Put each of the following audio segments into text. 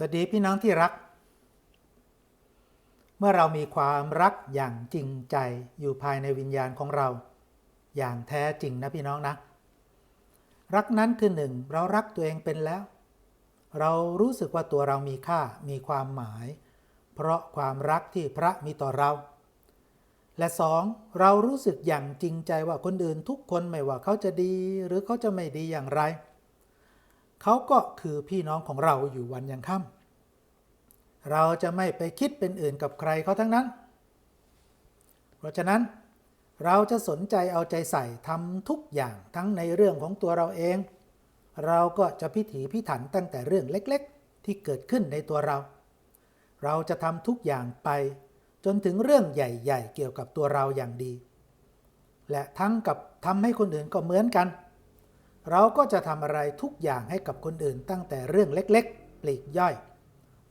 สวัสดีพี่น้องที่รัก เมื่อเรามีความรักอย่างจริงใจอยู่ภายในวิญญาณของเรา อย่างแท้จริงนะพี่น้องนะ รักนั้นคือหนึ่งเรารักตัวเองเป็นแล้ว เรารู้สึกว่าตัวเรามีค่ามีความหมาย เพราะความรักที่พระมีต่อเรา และสองเรารู้สึกอย่างจริงใจว่าคนอื่นทุกคนไม่ว่าเขาจะดีหรือเขาจะไม่ดีอย่างไรเเขาก็คือพี่น้องของเราอยู่วันยังค่ำเราจะไม่ไปคิดเป็นอื่นกับใครเขาทั้งนั้น เพราะฉะนั้นเราจะสนใจเอาใจใส่ทำทุกอย่างทั้งในเรื่องของตัวเราเอง เราก็จะพิถีพิถันตั้งแต่เรื่องเล็กๆ ที่เกิดขึ้นในตัวเรา เราจะทำทุกอย่างไป จนถึงเรื่องใหญ่ ๆ เกี่ยวกับตัวเราอย่างดี และทั้งกับทำให้คนอื่นก็เหมือนกัน เราก็จะทำอะไรทุกอย่างให้กับคนอื่นตั้งแต่เรื่องเล็กๆ ปลีกย่อย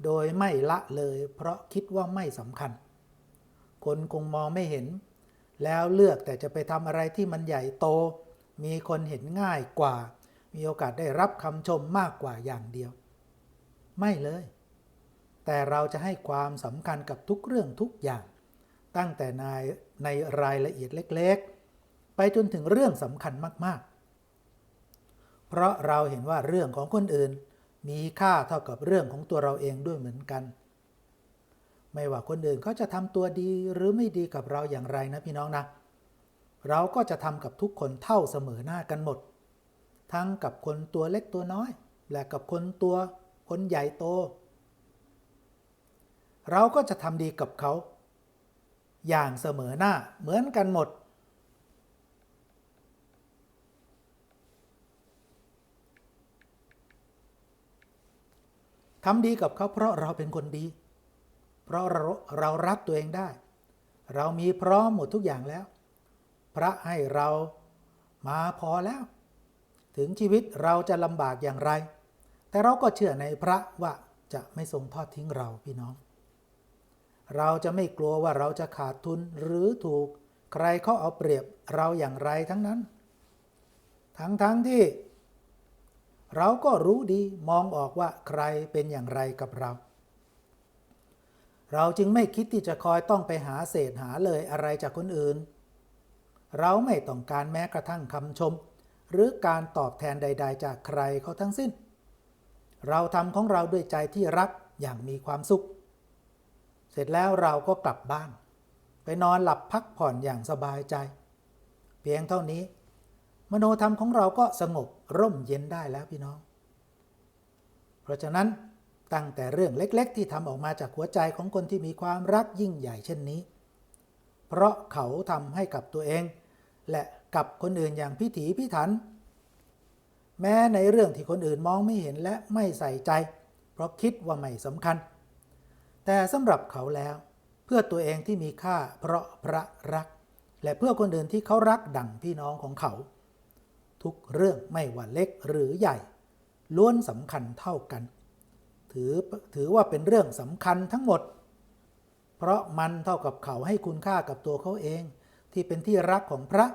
โดยไม่ละเลยเพราะคิดว่าไม่สำคัญ คนคงมองไม่เห็น แล้วเลือกแต่จะไปทำอะไรที่มันใหญ่โต มีคนเห็นง่ายกว่า มีโอกาสได้รับคำชมมากกว่าอย่างเดียว ไม่เลย แต่เราจะให้ความสำคัญกับทุกเรื่องทุกอย่าง ตั้งแต่ในในรายละเอียดเล็กๆ ไปจนถึงเรื่องสำคัญมากๆ เพราะเราเห็นว่าเรื่องของคนอื่น มีค่าเท่ากับเรื่องของตัวเราเองด้วยเหมือนกัน ไม่ว่าคนอื่นเขาจะทำตัวดีหรือไม่ดีกับเราอย่างไรนะพี่น้องนะ เราก็จะทำกับทุกคนเท่าเสมอหน้ากันหมด ทั้งกับคนตัวเล็กตัวน้อย และกับคนตัวคนใหญ่โต เราก็จะทำดีกับเขา อย่างเสมอหน้าเหมือนกันหมด ทำดีกับเขาเพราะเราเป็นคนดี เพราะเราเรารักตัวเองได้ เรามีพร้อมหมดทุกอย่างแล้ว พระให้เรามาพอแล้ว ถึงชีวิตเราจะลำบากอย่างไร แต่เราก็เชื่อในพระว่าจะไม่ทรงทอดทิ้งเราพี่น้อง เราจะไม่กลัวว่าเราจะขาดทุนหรือถูก ใครเขาเอาเปรียบเราอย่างไรทั้งนั้น ทั้งๆทที่ เราก็รู้ดีมองออกว่าใครเป็นอย่างไรกับเรา เราจึงไม่คิดที่จะคอยต้องไปหาเศษหาเลยอะไรจากคนอื่น เราไม่ต้องการแม้กระทั่งคำชม หรือการตอบแทนใด ๆ จากใครเขาทั้งสิ้น เราทำของเราด้วยใจที่รักอย่างมีความสุข เสร็จแล้วเราก็กลับบ้าน ไปนอนหลับพักผ่อนอย่างสบายใจ เพียงเท่านี้ มโนธรรมของเราก็สงบร่มเย็นได้แล้วพี่น้อง เพราะฉะนั้นตั้งแต่เรื่องเล็ก ๆ ที่ทำออกมาจากหัวใจของคนที่มีความรักยิ่งใหญ่เช่นนี้ เพราะเขาทำให้กับตัวเอง และกับคนอื่นอย่างพิถีพิถัน แม้ในเรื่องที่คนอื่นมองไม่เห็นและไม่ใส่ใจ เพราะคิดว่าไม่สำคัญ แต่สำหรับเขาแล้ว เพื่อตัวเองที่มีค่าเพราะพระรัก และเพื่อคนอื่นที่เขารักดั่งพี่น้องของเขา ทุกเรื่องไม่ว่าเล็กหรือใหญ่ ล้วนสำคัญเท่ากัน ถือถือว่าเป็นเรื่องสำคัญทั้งหมด เพราะมันเท่ากับเขาให้คุณค่ากับตัวเขาเอง ที่เป็นที่รักของพระ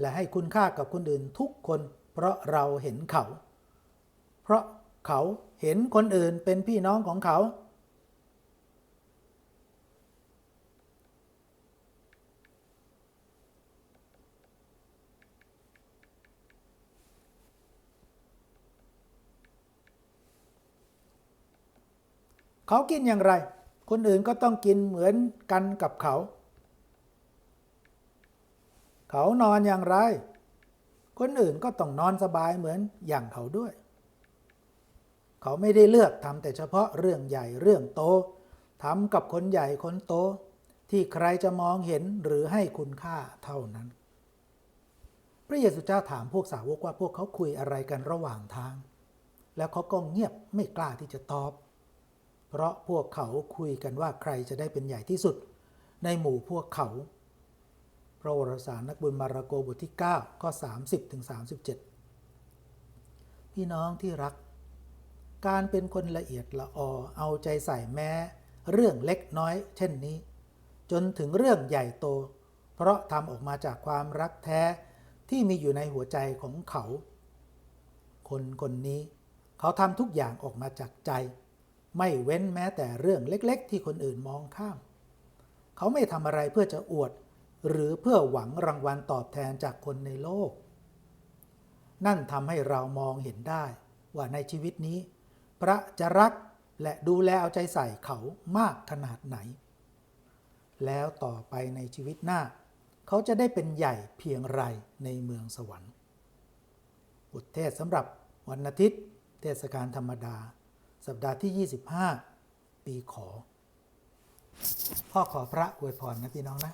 และให้คุณค่ากับคนอื่นทุกคน เพราะเราเห็นเขา เพราะเขาเห็นคนอื่นเป็นพี่น้องของเขา เขากินอย่างไร คนอื่นก็ต้องกินเหมือนกันกับเขา เขานอนอย่างไร คนอื่นก็ต้องนอนสบายเหมือนอย่างเขาด้วย เขาไม่ได้เลือกทำแต่เฉพาะเรื่องใหญ่เรื่องโตทำกับคนใหญ่คนโต ที่ใครจะมองเห็นหรือให้คุณค่าเท่านั้น พระเยซูเจ้าถามพวกสาวกว่าพวกเขาคุยอะไรกันระหว่างทาง แล้วเขาก็เงียบไม่กล้าที่จะตอบ เพราะพวกเขาคุยกันว่าใครจะได้เป็นใหญ่ที่สุด ในหมู่พวกเขา พระวรสารนักบุญมาระโกบทที่ 9 ข้อ 30ถึง37 พี่น้องที่รัก การเป็นคนละเอียดละออเอาใจใส่แม้ เรื่องเล็กน้อย เช่นนี้ จนถึงเรื่องใหญ่โต เพราะทำออกมาจากความรักแท้ที่มีอยู่ในหัวใจของเขา คนคนนี้ เขาทำทุกอย่างออกมาจากใจ ไม่เว้นแม้แต่เรื่องเล็กๆ ที่คนอื่นมองข้าม เขาไม่ทำอะไรเพื่อจะอวด หรือเพื่อหวังรางวัลตอบแทนจากคนในโลก นั่นทำให้เรามองเห็นได้ว่าในชีวิตนี้ พระจะรักและดูแลเอาใจใส่เขามากขนาดไหน แล้วต่อไปในชีวิตหน้า เขาจะได้เป็นใหญ่เพียงไรในเมืองสวรรค์ บทเทศสำหรับวันอาทิตย์ เทศกาลธรรมดา สัปดาห์ที่ 25 ปีขอ พ่อขอพระอวยพรนะพี่น้องนะ